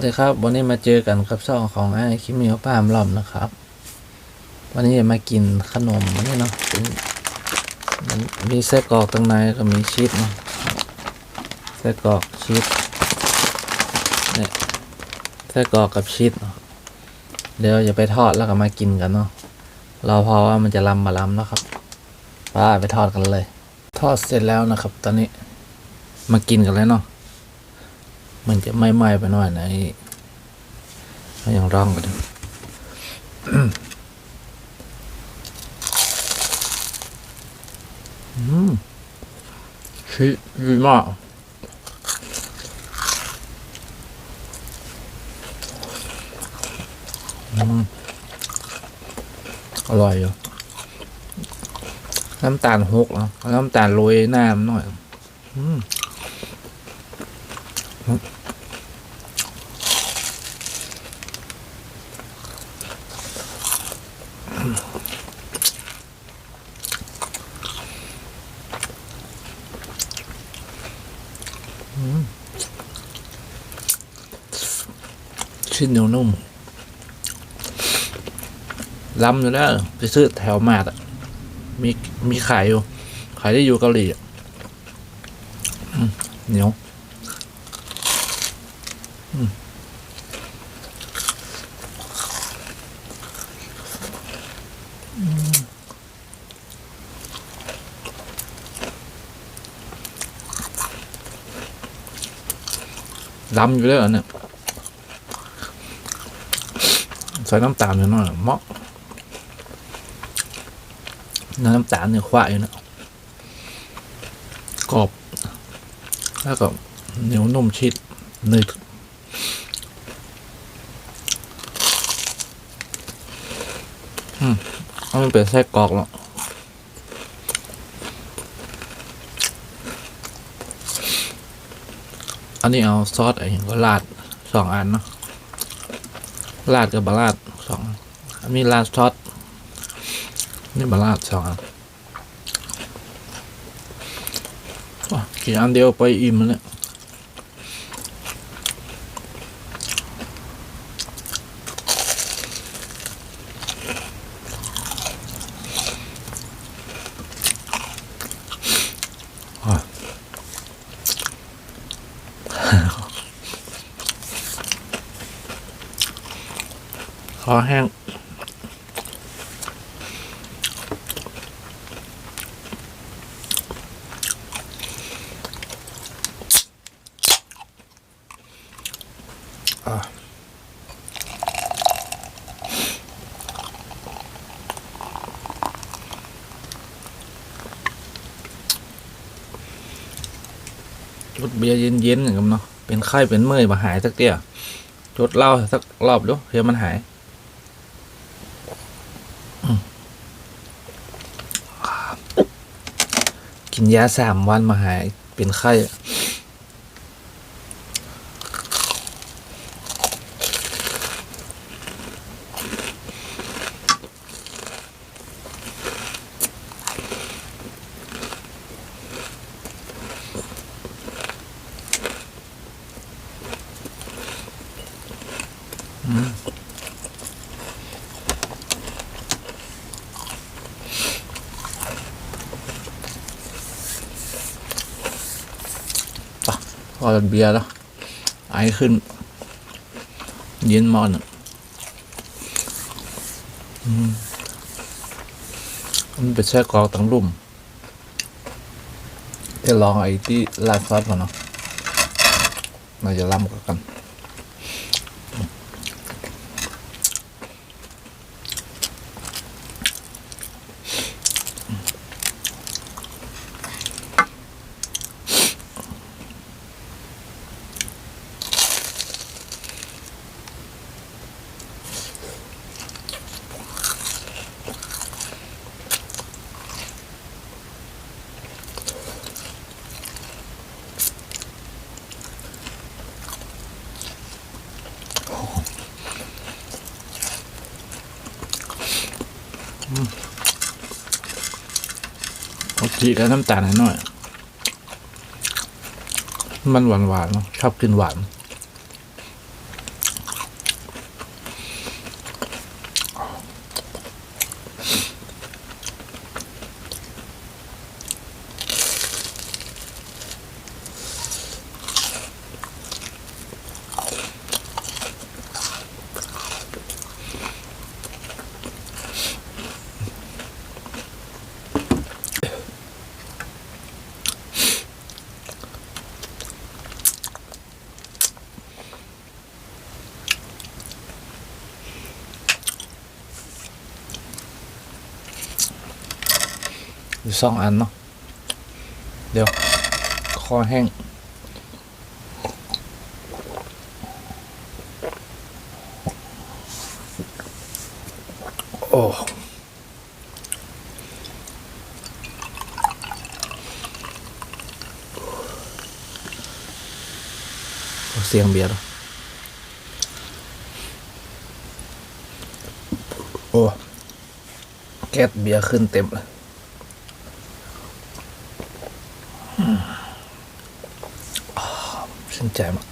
วัสดีครับวันนี้มาเจอกันกับช่องของไอ้คิมิโอป้ามลอมนะครับ วันนี้จะมากินขนมอันนี้เนาะเป็นมันมีไส้กรอกตั้งในก็มีชีสเนาะไส้กรอกชีสเนี่ยไส้กรอกกับชีสเนาะเดี๋ยวจะไปทอดแล้วก็มากินกันเนาะรอพอว่ามันจะลำมาลำเนาะครับป้าไปทอดกันเลย ทอดเสร็จแล้วนะครับ ตอนนี้มากินกันเลยเนาะ มันจะไม่ไหม้ไปหน่อยนะนี่เรายังร่องกันอยู่อืมชีสดีมากอร่อยอยู่น้ำตาลหกเนาะเอาน้ำตาลโรยหน้ามันหน่อย อืม ชิ้นเหนียวนุ่มล้ำอยู่แล้วไปซื้อแถวมาดอะ มีมีขายอยู่ ขายได้อยู่เกาหลีอะเหนียวล้ำอยู่แล้วเนี่ย ใส่น้ำตาลหน่อยเหมาะน้ำตาลเนี่ยควายอยู่นะกรอบ แล้วก็เหนียวนุ่มชิดนึบอืมเอามันเป็นไส้กรอกแล้วอันนี้เอาซอสอะไรอย่างก็ราดสองอันเนาะ ลาดกับบาลาดสองอันมีลาดซอสนี่บาลาดสองอันว้ากินอันเดียวไปอิ่มแล้ว อแห้งอะจุดเบียร์เย็นๆอย่างกันเนาะ เป็นไข้เป็นเมื่อยมาหายสักเตี้ยจุดเหล้าสักรอบดูเพื่อมันหาย กินยาสามวันมาหายเป็นไข้ พอเบียร์แล้ว ไอขึ้น เย็นมอนอะอืมมันเป็นแช่กรอกตั้งรุ่มจะลองไอ้ที่ลาดซอสก่อนเนาะเราจะล้ำกัน เอาจีกับน้ำตาลห้หน่อย มันหวานหวานๆเนาะชอบกินหวาน หรือสองอันเนาะเดี๋ยว คอแห้ง โอ้เสียงเบียร์โอ้ แก๊สเบียร์ขึ้นเต็มเลยอืมอ่า ชื่นใจมาก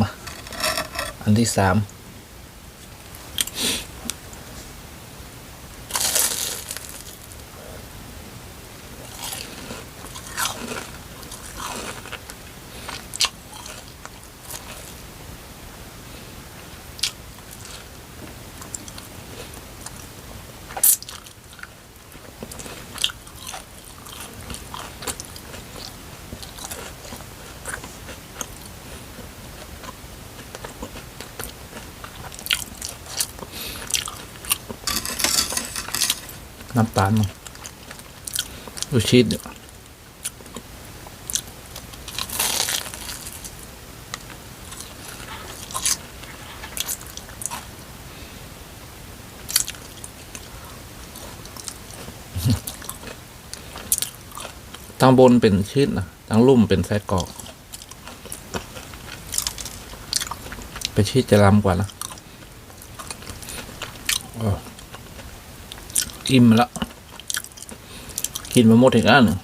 มา อันที่สาม น้ำตาลมั้งดูชีสทางบนเป็นชีสนะทางลุ่มเป็นไส้กรอกเป็นชีสจะล้ำกว่านะโอ้ อิ่มแล้ว กินมาหมดอีกอันหนึ่ง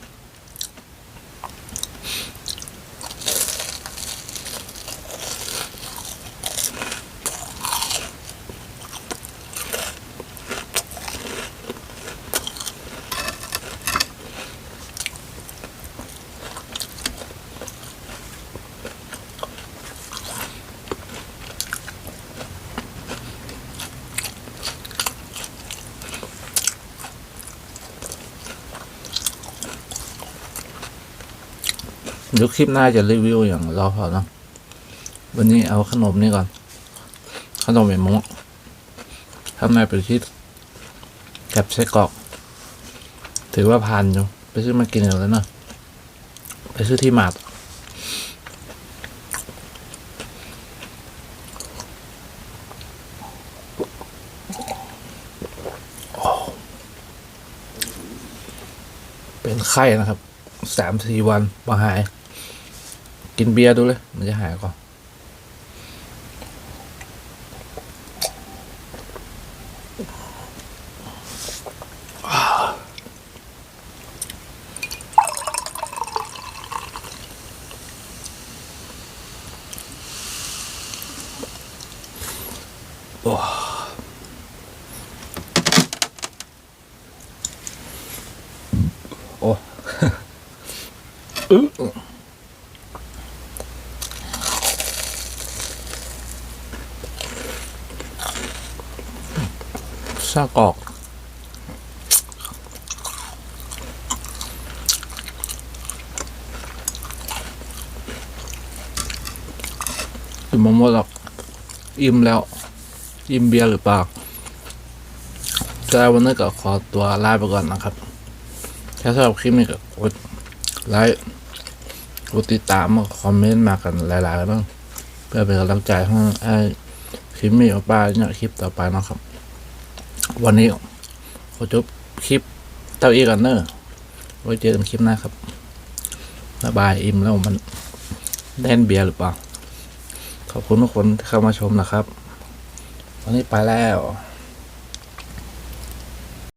ยวคลิปหน้าจะรีวิวอย่างเราพอเนาะวันนี้เอาขนมนี่ก่อน ขนมเหม็นมุกทำในเป็นชีสกับไส้กรอก ถือว่าผ่านอยู่ไปซื้อมากินกันแล้วเนาะไปซื้อที่มาดเป็นไข้นะครับสามสี่วันมาหาย กินเบียร์ดูเลย มันจะหายก่อนโอ้โอ้ อื้อไส้กรอกอิ่มมาหมดหรอกอิ่มแล้ว อิ่มเบียร์หรือเปล่าแต่วันนี้ก็ขอตัวลาไปก่อนนะครับแค่สำหรับคลิปนี้ก็กดไลค์กดติดตามมาคอมเมนต์มากันหลายๆกันบ้างเพื่อเป็นกำลังใจให้คลิปมีออกไปเนี่ยคลิปต่อไปนะครับ วันนี้ขอจบคลิปเต้าอีกันเนอร์ไว้เจอกันคลิปหน้าครับระบายอิ่มแล้วมันแน่นเบียร์หรือเปล่า ขอบคุณทุกคนที่เข้ามาชมนะครับ วันนี้ไปแล้ว